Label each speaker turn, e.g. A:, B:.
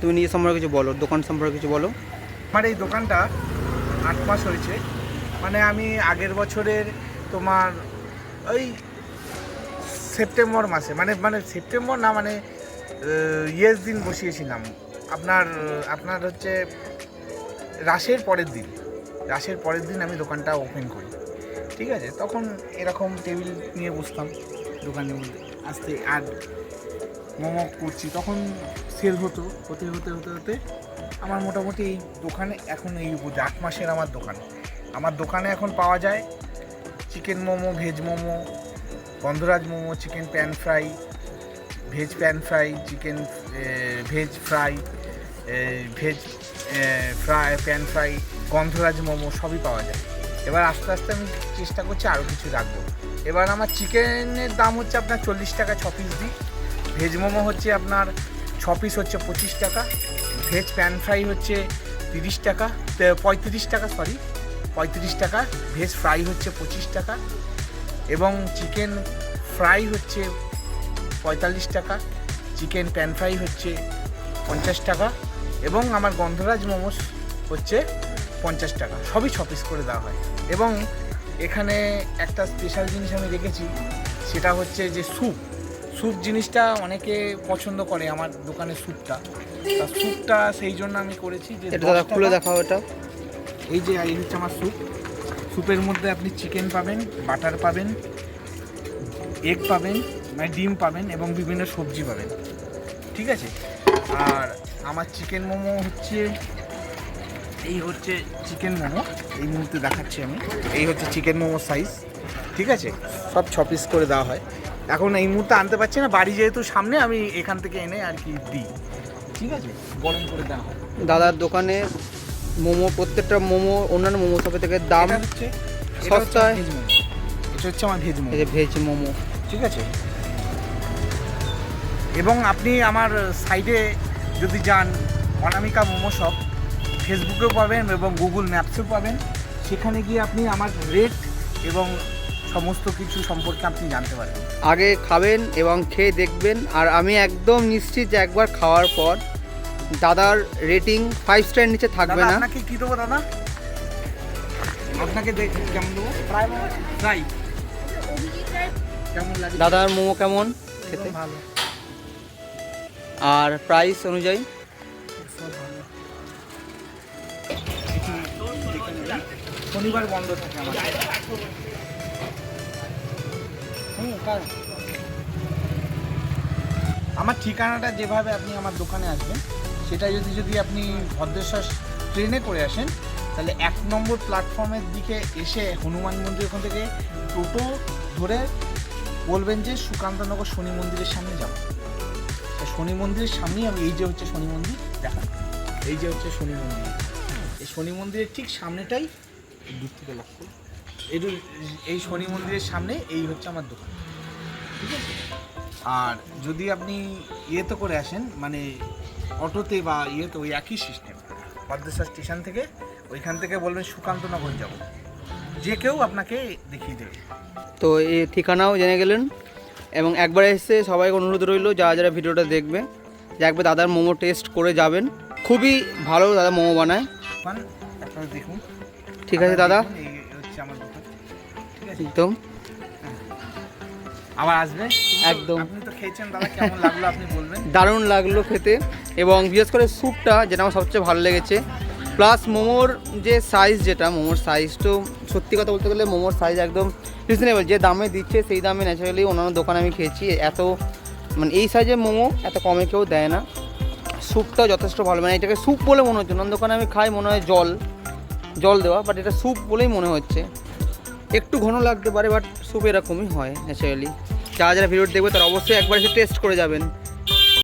A: তুমি নিজের সম্পর্কে কিছু বলো, দোকান সম্পর্কে কিছু বলো।
B: আমার এই দোকানটা আট মাস হয়েছে। মানে আমি আগের বছরের তোমার ওই সেপ্টেম্বর মাসে মানে মানে সেপ্টেম্বর না মানে ইয়েস দিন বসিয়েছিলাম। আপনার আপনার হচ্ছে রাসের পরের দিন। রাসের পরের দিন আমি দোকানটা ওপেন করি। ঠিক আছে? তখন এরকম টেবিল নিয়ে বসতাম দোকানের মধ্যে। আসতে, আর মোমো করছি, তখন সেল হতো, হতে হতে হতে হতে। আমার মোটামুটি এই দোকানে এখন এই আট মাসের আমার দোকান। আমার দোকানে এখন পাওয়া যায় chicken momo veg momo, gondhoraj momo chicken pan fry veg pan fry chicken veg fry veg fry pan fry gondhoraj momo সবই পাওয়া যায়। এবার আস্তে আস্তে আমি চেষ্টা করছি আরও কিছু রাখব। এবার আমার চিকেনের দাম হচ্ছে আপনার চল্লিশ টাকা ছ পিস দিই। ভেজ মোমো হচ্ছে আপনার ছ পিস হচ্ছে পঁচিশ টাকা, ভেজ প্যান ফ্রাই হচ্ছে তিরিশ টাকা পঁয়ত্রিশ টাকা সরি পঁয়ত্রিশ টাকা, ভেজ ফ্রাই হচ্ছে পঁচিশ টাকা এবং চিকেন ফ্রাই হচ্ছে পঁয়তাল্লিশ টাকা চিকেন প্যান ফ্রাই হচ্ছে পঞ্চাশ টাকা এবং আমার গন্ধরাজ মোমোস হচ্ছে পঞ্চাশ টাকা, সবই ছ পিস করে দেওয়া হয়। এবং এখানে একটা স্পেশাল জিনিস আমি রেখেছি, সেটা হচ্ছে যে স্যুপ স্যুপ জিনিসটা অনেকে পছন্দ করে আমার দোকানের স্যুপটা। তা স্যুপটা সেই জন্য আমি করেছি যে
A: এটা দাদা খুলে দেখাও এটা।
B: এই যে এই হচ্ছে আমার স্যুপ। স্যুপের মধ্যে আপনি চিকেন পাবেন বাটার পাবেন এগ পাবেন মানে ডিম পাবেন এবং বিভিন্ন সবজি পাবেন। ঠিক আছে? আর আমার চিকেন মোমো হচ্ছে এই হচ্ছে চিকেন মোমো। এই মুহূর্তে দেখাচ্ছি আমি। এই হচ্ছে চিকেন মোমো সাইজ ঠিক আছে? সব ছ পিস করে দেওয়া হয়। এখন এই মুহূর্তে আনতে পারছি না। বাড়ি যেহেতু সামনে আমি এখান থেকে এনে আর কি দিই। ঠিক আছে? গরম করে দেওয়া হয়।
A: দাদার দোকানে মোমো প্রত্যেকটা মোমো অন্যান্য মোমো সব থেকে দাম
B: হচ্ছে
A: সস্তায়।
B: এটা হচ্ছে আমার ভেজ মোমো।
A: ভেজ মোমো।
B: ঠিক আছে? এবং আপনি আমার সাইডে যদি যান অনামিকা মোমো শপ ফেসবুকেও পাবেন এবং গুগল ম্যাপসেও পাবেন। সেখানে গিয়ে আপনি আমার রেট এবং সমস্ত কিছু সম্পর্কে আপনি জানতে পারবেন
A: আগে খাবেন এবং খেয়ে দেখবেন আর আমি একদম নিশ্চিত যে একবার খাওয়ার পর দাদার রেটিং ফাইভ স্টার নিচে থাকবে না।
B: আপনাকে কি দেবো দাদা? আপনাকে দেখ কেমন দেবো? ফ্রাই কেমন লাগে?
A: দাদার মোমো কেমন খেতে?
B: ভালো।
A: আর প্রাইস অনুযায়ী?
B: শনিবার বন্ধ থাকে আমার? আমার ঠিকানাটা যেভাবে আপনি আমার দোকানে আসবেন, সেটা যদি যদি আপনি ভদ্রেশ্বর ট্রেনে করে আসেন, তাহলে এক নম্বর প্ল্যাটফর্মের দিকে এসে হনুমান মন্দির ওখান থেকে টোটো ধরে বলবেন যে সুকান্তনগর শনি মন্দিরের সামনে যাব। শনি মন্দিরের সামনেই আমি এই যে হচ্ছে শনি মন্দির দেখান এই যে হচ্ছে শনি মন্দির। এই শনি মন্দিরের ঠিক সামনেটাই দূর থেকে লক্ষ্য। এই এই শনি মন্দিরের সামনে এই হচ্ছে আমার দোকান। ঠিক আছে? আর যদি আপনি ইয়েতে করে আসেন মানে অটোতে বা ইয়েতে ওই একই সিস্টেম পদ্মেশ্বর স্টেশন থেকে ওইখান থেকে বলবেন সুকান্তনগর যাব। যে কেউ আপনাকে দেখিয়ে দেবে।
A: তো এই ঠিকানাও জেনে গেলেন। এবং একবার এসে সবাইকে অনুরোধ রইল যারা যারা ভিডিওটা দেখবে যে একবার দাদার মোমো টেস্ট করে যাবেন। খুবই ভালো দাদা মোমো বানায়।
B: আপনারা দেখুন।
A: ঠিক আছে দাদা
B: এই হচ্ছে আমার
A: একদম।
B: আবার আসবে?
A: একদম।
B: আপনি তো খেয়েছেন দাদা কেমন লাগল আপনি বলবেন?
A: দারুণ লাগল খেতে এবং বিশেষ করে স্যুপটা যেটা আমার সবচেয়ে ভালো লেগেছে। প্লাস মোমোর যে সাইজ যেটা মোমোর সাইজ তো সত্যি কথা বলতে গেলে মোমোর সাইজ একদম রিজনেবল যে দামে দিচ্ছে সেই দামে ন্যাচারালি অন্যান্য দোকানে আমি খেয়েছি। এত মানে এই সাইজের মোমো এত কমে কেউ দেয় না। স্যুপটাও যথেষ্ট ভালো। মানে এটাকে স্যুপ বলে মনে হচ্ছে। অন্য দোকানে আমি খাই মনে হয় জল জল দেওয়া বাট এটা স্যুপ বলেই মনে হচ্ছে। একটু ঘন লাগতে পারে বাট স্যুপ এরকমই হয় ন্যাচারালি যারা যারা ভিডিওটি দেখবে, তারা অবশ্যই একবার এসে টেস্ট করে যাবেন।